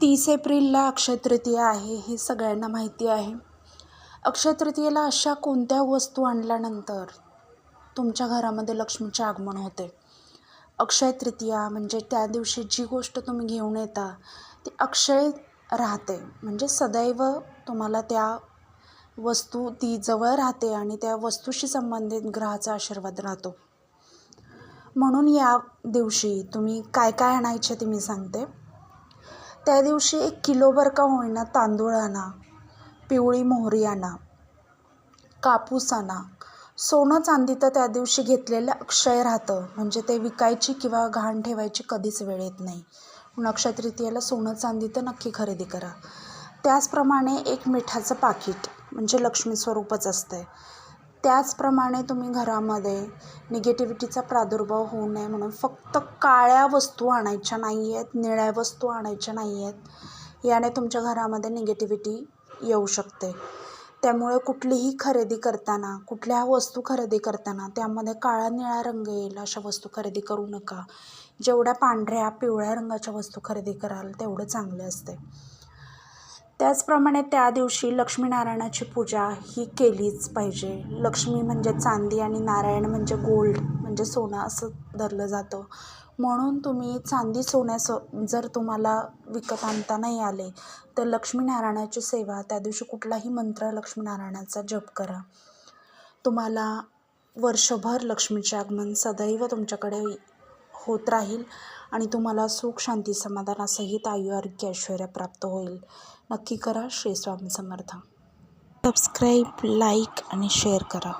तीस एप्रिलला अक्षयतृतीया आहे हे सगळ्यांना माहिती आहे. अक्षय तृतीयेला अशा कोणत्या वस्तू आणल्यानंतर तुमच्या घरामध्ये लक्ष्मीचे आगमन होते? अक्षय तृतीया म्हणजे त्या दिवशी जी गोष्ट तुम्ही घेऊन येता ती अक्षय राहते. म्हणजे सदैव तुम्हाला त्या वस्तू ती जवळ राहते आणि त्या वस्तूशी संबंधित ग्रहाचा आशीर्वाद राहतो. म्हणून या दिवशी तुम्ही काय काय आणायचे ते मी सांगते. त्या दिवशी एक किलोभर का होईना तांदूळ आणा पिवळी मोहरी आणा कापूस आणा. सोनं चांदी तर त्या दिवशी घेतलेलं अक्षय राहतं. म्हणजे ते विकायची किंवा घाण ठेवायची कधीच वेळ येत नाही. म्हणून अक्षय तृतीयेला सोनं चांदी तर नक्की खरेदी करा. त्याचप्रमाणे एक मिठाचं पाकिट म्हणजे लक्ष्मी स्वरूपच असतं त्याचप्रमाणे तुम्ही घरामध्ये निगेटिव्हिटीचा प्रादुर्भाव होऊ नये म्हणून फक्त काळ्या वस्तू आणायच्या नाही आहेत निळ्या वस्तू आणायच्या नाही आहेत याने तुमच्या घरामध्ये निगेटिव्हिटी येऊ शकते. त्यामुळे कुठलीही खरेदी करताना कुठल्या वस्तू खरेदी करताना त्यामध्ये काळा निळा रंग येईल अशा वस्तू खरेदी करू नका. जेवढ्या पांढऱ्या पिवळ्या रंगाच्या वस्तू खरेदी कराल तेवढं चांगले असते. त्याचप्रमाणे त्या दिवशी लक्ष्मीनारायणाची पूजा ही केलीच पाहिजे. लक्ष्मी म्हणजे चांदी आणि नारायण म्हणजे गोल्ड म्हणजे सोनं असं धरलं जातं. म्हणून तुम्ही चांदी सोन्याचं जर तुम्हाला विकत आणता नाही आले तर लक्ष्मीनारायणाची सेवा त्या दिवशी कुठलाही मंत्र लक्ष्मीनारायणाचा जप करा. तुम्हाला वर्षभर लक्ष्मीचे आगमन सदैव तुमच्याकडे होत राहील आणि तुम्हाला सुख शांती समाधानासहित आयु आरोग्य ऐश्वर्य प्राप्त होईल. नक्की करा श्री स्वामी समर्थ. सबस्क्राईब लाईक आणि शेअर करा.